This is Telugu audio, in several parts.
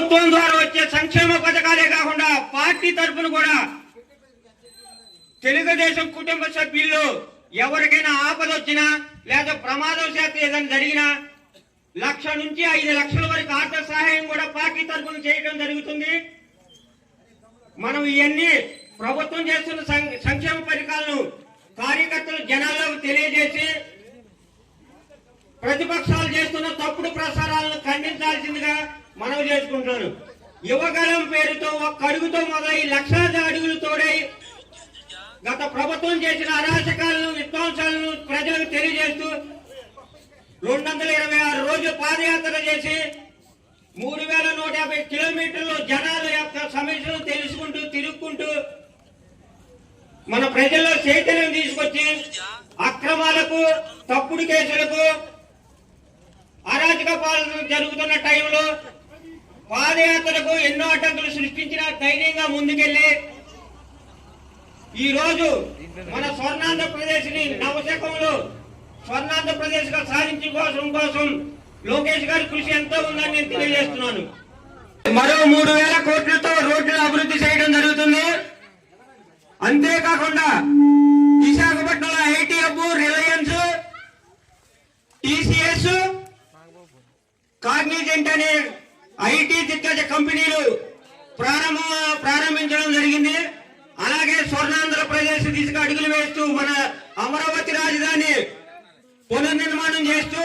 ప్రభుత్వం ద్వారా వచ్చే సంక్షేమ పథకాలే కాకుండా పార్టీ తరఫున కూడా తెలుగుదేశం కుటుంబ సభ్యుల్లో ఎవరికైనా ఆపద వచ్చినా లేదా ప్రమాదం చేత ఏదైనా జరిగినా లక్ష నుంచి ఐదు లక్షల వరకు ఆర్థిక సహాయం కూడా పార్టీ తరఫున చేయడం జరుగుతుంది. మనం ఇవన్నీ ప్రభుత్వం చేస్తున్న సం- సంక్షేమ పథకాలను కార్యకర్తలు జనాలకు తెలియజేసి ప్రతిపక్షాలు చేస్తున్న తప్పుడు ప్రసారాలను ఖండించాల్సిందిగా మనవి చేసుకుంటున్నాను. యువగలం పేరుతో ఒక్క అడుగుతో మొదలై లక్షలాది అడుగులు తోడై గత ప్రభుత్వం చేసిన అరాచకాలను విధ్వంసాలను ప్రజలకు తెలియజేస్తూ రెండు వందల ఇరవై ఆరు రోజులు పాదయాత్ర చేసి మూడు వేల నూట యాభై కిలోమీటర్లు జనాల యొక్క సమస్యలు తెలుసుకుంటూ తిరుక్కుంటూ మన ప్రజల్లో చైతన్యం తీసుకొచ్చి అక్రమాలకు తప్పుడు కేసులకు అరాచక పాలన జరుగుతున్న టైంలో పాదయాత్రకు ఎన్నో అడ్డంకులు సృష్టించిన ధైర్యంగా ముందుకెళ్ళి ఈ రోజు మన స్వర్ణాంధ్రప్రదేశ్ని నవశకంలో స్వర్ణాంధ్రప్రదేశ్గా సాధించుకోవడం కోసం కోసం లోకేష్ గారి కృషి ఎంతో ఉందని నేను తెలియజేస్తున్నాను. మరో మూడు వేల కోట్లతో రోడ్లు అభివృద్ధి చేయడం జరుగుతుంది. అంతేకాకుండా విశాఖపట్నంలో IT hub Reliance TCS Cognizant అనే ఐటీ దిగ్గజ కంపెనీలు ప్రారంభ ప్రారంభించడం జరిగింది. అలాగే స్వర్ణాంధ్రప్రదేశ్ దిశగా అడుగులు వేస్తూ మన అమరావతి రాజధాని పునర్నిర్మాణం చేస్తూ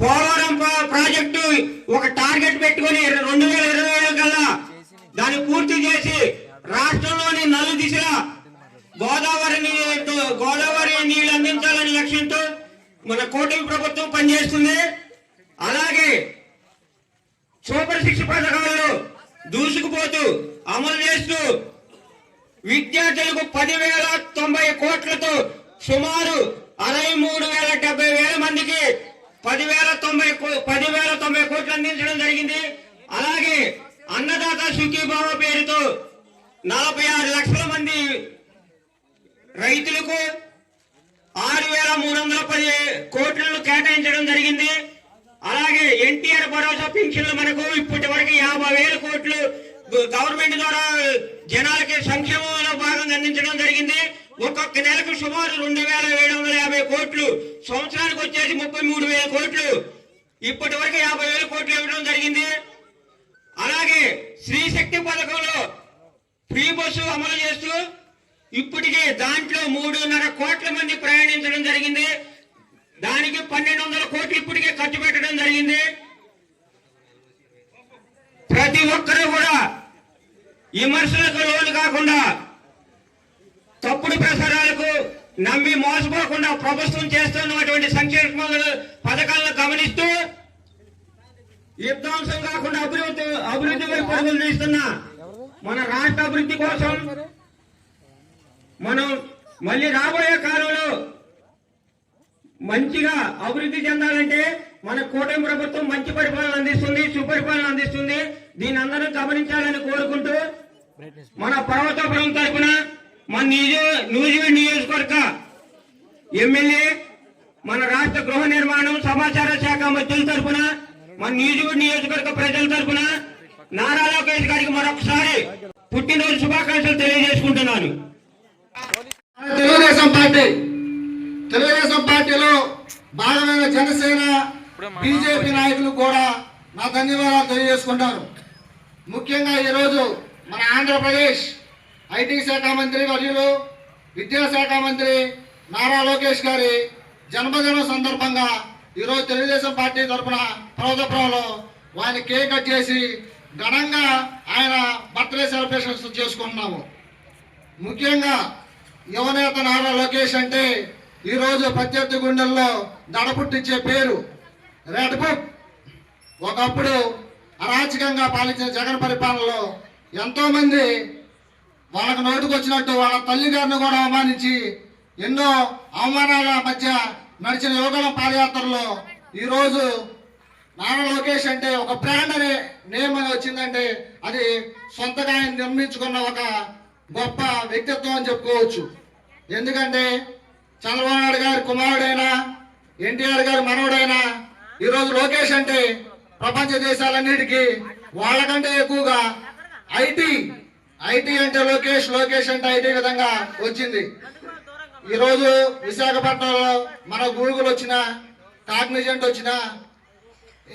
పోలవరం ప్రా- ప్రాజెక్టు ఒక టార్గెట్ పెట్టుకొని రెండు వేల ఇరవై ఏడు కల్లా దాన్ని పూర్తి చేసి రాష్ట్రంలోని నలు దిశలా గోదావరి గోదావరి నీళ్ళు అందించాలనే లక్ష్యంతో మన కూటమి ప్రభుత్వం పనిచేస్తుంది. అలాగే సూపర్ శిక్ష పథకాల్లో దూసుకుపోతూ అమలు చేస్తూ విద్యార్థులకు పదివేల తొంభై కోట్లతో సుమారు అరవై మూడు వేల డెబ్బై వేల మందికి పదివేల తొంభై కో- పదివేల తొంభై కోట్లు అందించడం జరిగింది. అలాగే అన్నదాత సుఖీభావ పేరుతో నలభై ఆరు లక్షల మంది రైతులకు ఆరు వేల మూడు వందల పదిహేను కోట్లను కేటాయించడం జరిగింది అలాగే ఎన్టీఆర్ భరోసా మనకు. ఇప్పటి వరకు యాభై వేల కోట్లు గవర్నమెంట్ ద్వారా జనాలకి సంక్షేమంలో భాగంగా అందించడం జరిగింది. ఒక్కొక్క నెలకు సుమారు రెండు వేల ఏడు వందల యాభై కోట్లు. సంవత్సరానికి వచ్చేసి ముప్పై మూడు వేల కోట్లు. ఇప్పటి వరకు యాభై వేల కోట్లు ఇవ్వడం జరిగింది. అలాగే స్త్రీ శక్తి పథకంలో ఫ్రీ బస్సు అమలు చేస్తూ ఇప్పటికే దాంట్లో మూడున్నర కోట్ల మంది ప్రయాణించడం జరిగింది. దానికి పన్నెండు వందల కోట్లు ఇప్పటికే ఖర్చు పెట్టడం జరిగింది. ప్రతి ఒక్కరూ కూడా విమర్శలకు లోను కాకుండా తప్పుడు ప్రసారాలకు నమ్మి మోసపోకుండా ప్రభుత్వం చేస్తున్నటువంటి సంక్షేమ పథకాలను గమనిస్తూ విధ్వంసం కాకుండా అభివృద్ధి అభివృద్ధి వైపు పరుగులు తీస్తున్న మన రాష్ట్ర అభివృద్ధి కోసం మనం మళ్ళీ రాబోయే కాలంలో మంచిగా అభివృద్ధి చెందాలంటే మన కూటమి ప్రభుత్వం మంచి పరిపాలన అందిస్తుంది సుపరిపాలన అందిస్తుంది. దీని అందరూ గమనించాలని కోరుకుంటూ మన పర్వతాపురం తరఫున మన నూజివీడ్ నియోజకవర్గ ఎమ్మెల్యే మన రాష్ట్ర గృహ నిర్మాణం సమాచార శాఖ మంత్రుల తరఫున మన నూజివీడ్ నియోజకవర్గ ప్రజల తరఫున నారా లోకేష్ గారికి మరొకసారి పుట్టినరోజు శుభాకాంక్షలు తెలియజేసుకుంటున్నాను. తెలుగుదేశం పార్టీ తెలుగుదేశం పార్టీలో భాగమైన జనసేన బీజేపీ నాయకులు కూడా నా ధన్యవాదాలు తెలియజేసుకుంటారు. ముఖ్యంగా ఈరోజు మన ఆంధ్రప్రదేశ్ ఐటీ శాఖ మంత్రి వర్యులు విద్యాశాఖ మంత్రి నారా లోకేష్ గారి జన్మదినం సందర్భంగా ఈరోజు తెలుగుదేశం పార్టీ తరఫున పర్వతపురంలో వారిని కేక్ కట్ చేసి ఘనంగా ఆయన బర్త్డే సెలబ్రేషన్స్ చేసుకుంటున్నాము. ముఖ్యంగా యువనేత నారా లోకేష్ అంటే ఈరోజు ప్రత్యర్థి గుండెల్లో దడపుట్టించే పేరు రెడ్ బుక్ ఒకప్పుడు అరాచకంగా పాలించిన జగన్ పరిపాలనలో ఎంతోమంది వాళ్ళకు నోటుకు వచ్చినట్టు వాళ్ళ తల్లిగారిని కూడా అవమానించి ఎన్నో అవమానాల మధ్య నడిచిన యువకుల పాదయాత్రలో ఈరోజు నారా లోకేష్ అంటే ఒక బ్రాండ్ అనే నేమ్ అని వచ్చిందంటే అది సొంతగా ఆయన నిర్మించుకున్న ఒక గొప్ప వ్యక్తిత్వం అని చెప్పుకోవచ్చు. ఎందుకంటే చంద్రబాబు నాయుడు గారి కుమారుడైనా ఎన్టీఆర్ గారి మనవడైనా ఈరోజు లోకేష్ అంటే ప్రపంచ దేశాలన్నిటికీ వాళ్ళకంటే ఎక్కువగా ఐటీ ఐటీ అంటే లోకేష్ లోకేష్ అంటే ఐటీ విధంగా వచ్చింది. ఈరోజు విశాఖపట్నంలో మన గూగుల్ వచ్చిన కాగ్నిజెంట్ వచ్చిన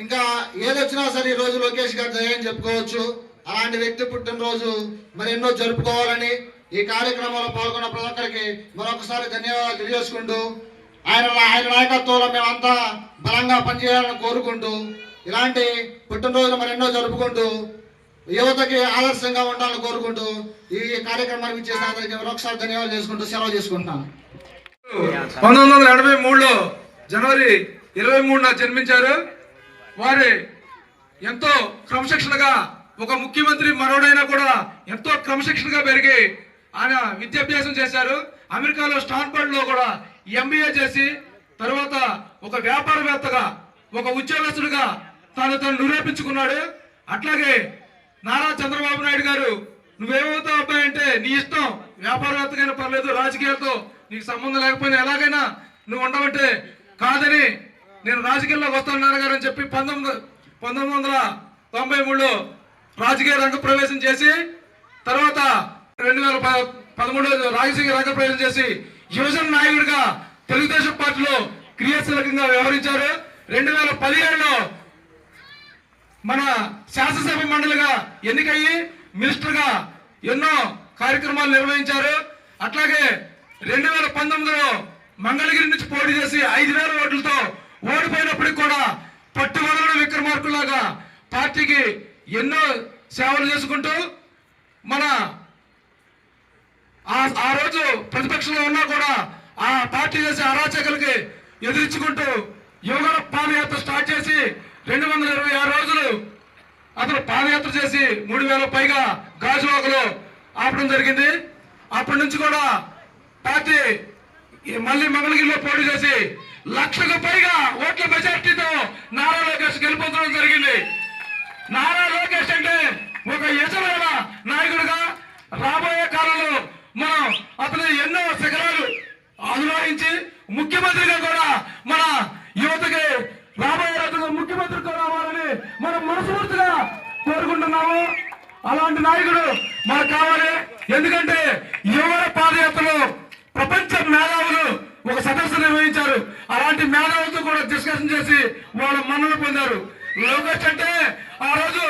ఇంకా ఏదొచ్చినా సరే ఈ రోజు లోకేష్ గారి దయ చెప్పుకోవచ్చు. అలాంటి వ్యక్తి పుట్టినరోజు మరి ఎన్నో జరుపుకోవాలని ఈ కార్యక్రమంలో పాల్గొన్న ప్రతి ఒక్కరికి మరొకసారి ధన్యవాదాలు తెలియజేసుకుంటూ ఆయన ఆయన నాయకత్వంలో మేమంతా బలంగా పనిచేయాలని కోరుకుంటూ ఇలాంటి పుట్టినరోజులు మరి ఎన్నో జరుపుకుంటూ యువతకి ఆదర్శంగా ఉండాలని కోరుకుంటూ ఈ కార్యక్రమానికి ఇచ్చేసిన అందరికీ మరొకసారి ధన్యవాదాలు చేసుకుంటూ సెలవు చేసుకుంటున్నాను. పంతొమ్మిది వందల ఎనభై మూడులో జనవరి ఇరవై మూడున జన్మించారు. వారి ఎంతో క్రమశిక్షణగా ఒక ముఖ్యమంత్రి మరోడైనా కూడా ఎంతో క్రమశిక్షణగా పెరిగి ఆయన విద్యాభ్యాసం చేశారు. అమెరికాలో స్టాన్ఫర్డ్లో కూడా ఎంబీఏ చేసి తర్వాత ఒక వ్యాపారవేత్తగా ఒక ఉద్యోగస్తుడిగా తాను తను నిరూపించుకున్నాడు. అట్లాగే నారా చంద్రబాబు నాయుడు గారు నువ్వేమవుతావు అబ్బాయి అంటే నీ ఇష్టం. వ్యాపారవేత్తకైనా పర్లేదు రాజకీయాలతో నీకు సంబంధం లేకపోయినా ఎలాగైనా నువ్వు ఉండవంటే కాదని నేను రాజకీయాల్లోకి వస్తాను నాన్నగారు అని చెప్పి పంతొమ్మిది పంతొమ్మిది వందల తొంభై మూడులో రాజకీయ రంగ ప్రవేశం చేసి తర్వాత రెండు వేల ప- పదమూడులో రాజకీయ రంగ ప్రవేశం చేసి యువజన నాయకుడిగా తెలుగుదేశం పార్టీలో క్రియాశీలకంగా వ్యవహరించారు. రెండు వేల పదిహేడులో మన శాసనసభ మండలిగా ఎన్నికయ్యి మినిస్టర్గా ఎన్నో కార్యక్రమాలు నిర్వహించారు. అట్లాగే రెండు వేల పంతొమ్మిదిలో మంగళగిరి నుంచి పోటీ చేసి ఐదు వేల ఓట్లతో ఓడిపోయినప్పటికి కూడా పట్టుబడిన విక్రమార్కులాగా పార్టీకి ఎన్నో సేవలు చేసుకుంటూ మన ఆ ఆ రోజు ప్రతిపక్షంలో ఉన్నా కూడా ఆ పార్టీ చేసే అరాచకులకి ఎదిరించుకుంటూ యువగల పాదయాత్ర స్టార్ట్ చేసి రెండు వందల ఇరవై ఆరు రోజులు అతను పాదయాత్ర చేసి మూడు వేల పైగా గాజువాకలో ఆపడం జరిగింది. అప్పటి నుంచి కూడా పార్టీ మళ్ళీ మంగళగిరిలో పోటీ చేసి లక్షకు పైగా ఓట్ల మెజార్టీతో నారా లోకేష్ గెలుపొందడం జరిగింది. నారా లోకేష్ అంటే ఒక యజమైన నాయకుడిగా రాబోయే అతను ఎన్నో శిఖరాలు అనుభవించి ముఖ్యమంత్రిగా కూడా మన యువతకి రాబోయే రోజుల్లో ముఖ్యమంత్రిగా రావాలని మనం మనస్ఫూర్తిగా కోరుకుంటున్నాము. అలాంటి నాయకుడు మనకు కావాలి. ఎందుకంటే యువన పాదయాత్రలో ప్రపంచ మేధావులు ఒక సదస్సు నిర్వహించారు. అలాంటి మేధావులతో కూడా డిస్కషన్ చేసి వాళ్ళ మన్నలు పొందారు. లోకేష్ అంటే ఆ రోజు